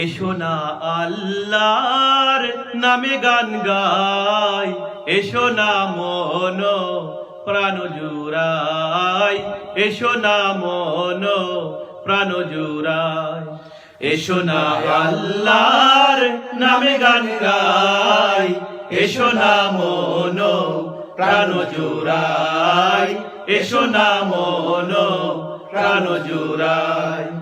এসো না আল্লাহর নামে গান গাই। এসো না মন প্রাণ জুড়াই। এসো না মন প্রাণ জুড়াই। এসো না আল্লাহর নামে গান গাই। এসো না মন প্রাণ জুড়াই। এসো না মন প্রাণ জুড়াই।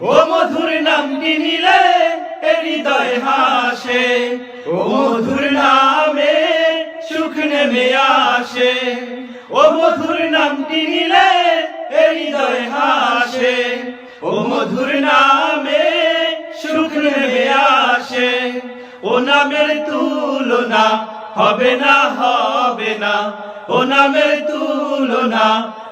ও মধুর নামটি নিলে হৃদয় হাসে। ও মধুর নামে সুখ নেমে আসে। ও মধুর নামটি নিলে হৃদয় হাসে। ও মধুর নামে সুখ নেমে আসে। ও নামের তুলনা হবে না হবে না। ও নামের তুলনা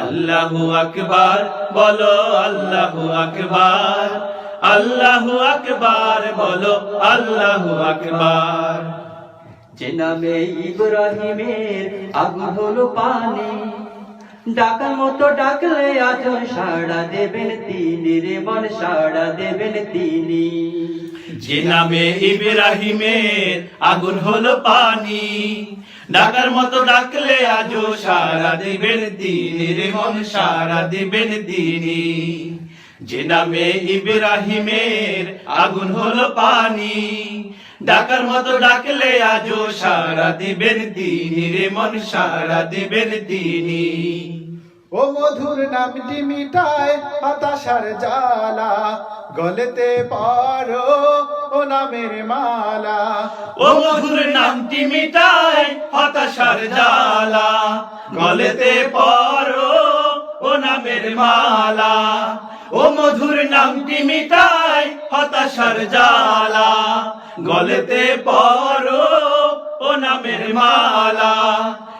আল্লাহু আকবার, বলো আল্লাহু আকবার। আল্লাহু আকবার, বলো আল্লাহু আকবার। যে নামে ইব্রাহিমের আগুন হলো পানি, ডাকার মতো ডাকলে আজ সাড়া দেবেন তিনি রে মন সাড়া দেবেন তিনি। যে নামে ইব্রাহিমের আগুন হলো পানি। ডাকার মতো ডাকলে আজও সারা দিবেন তিনি রে মন, সারা দিবেন তিনি যে নামে ইব্রাহিমের আগুন হলো পানি। ডাকার মতো ডাকলে আজও সারা দিবেন তিনি রে মন, সারা দিবেন তিনি ও মধুর নামটি মিটায় হতাশার জ্বালা, গলেতে পারো নামের মালা। ও মধুর নামটি মিটায় হতাশার জ্বালা। গলেতে পরো ও নামের মালা। ও মধুর নামটি মিটায় হতাশার জ্বালা। গলেতে পরো ও নামের মালা।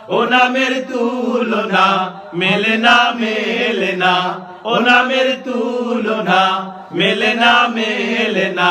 ও নামের তুলনা মেলে না মেলে না। ও নামের তুলনা মেলে না মেলে না।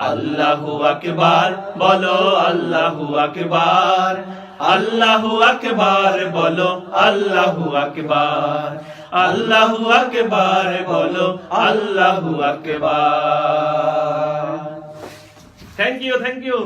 আল্লাহু আকবার, বলো আল্লাহু আকবার। আল্লাহু আকবার, বলো আল্লাহু আকবার। আল্লাহু আকবার, বলো আল্লাহু আকবার। Thank you thank you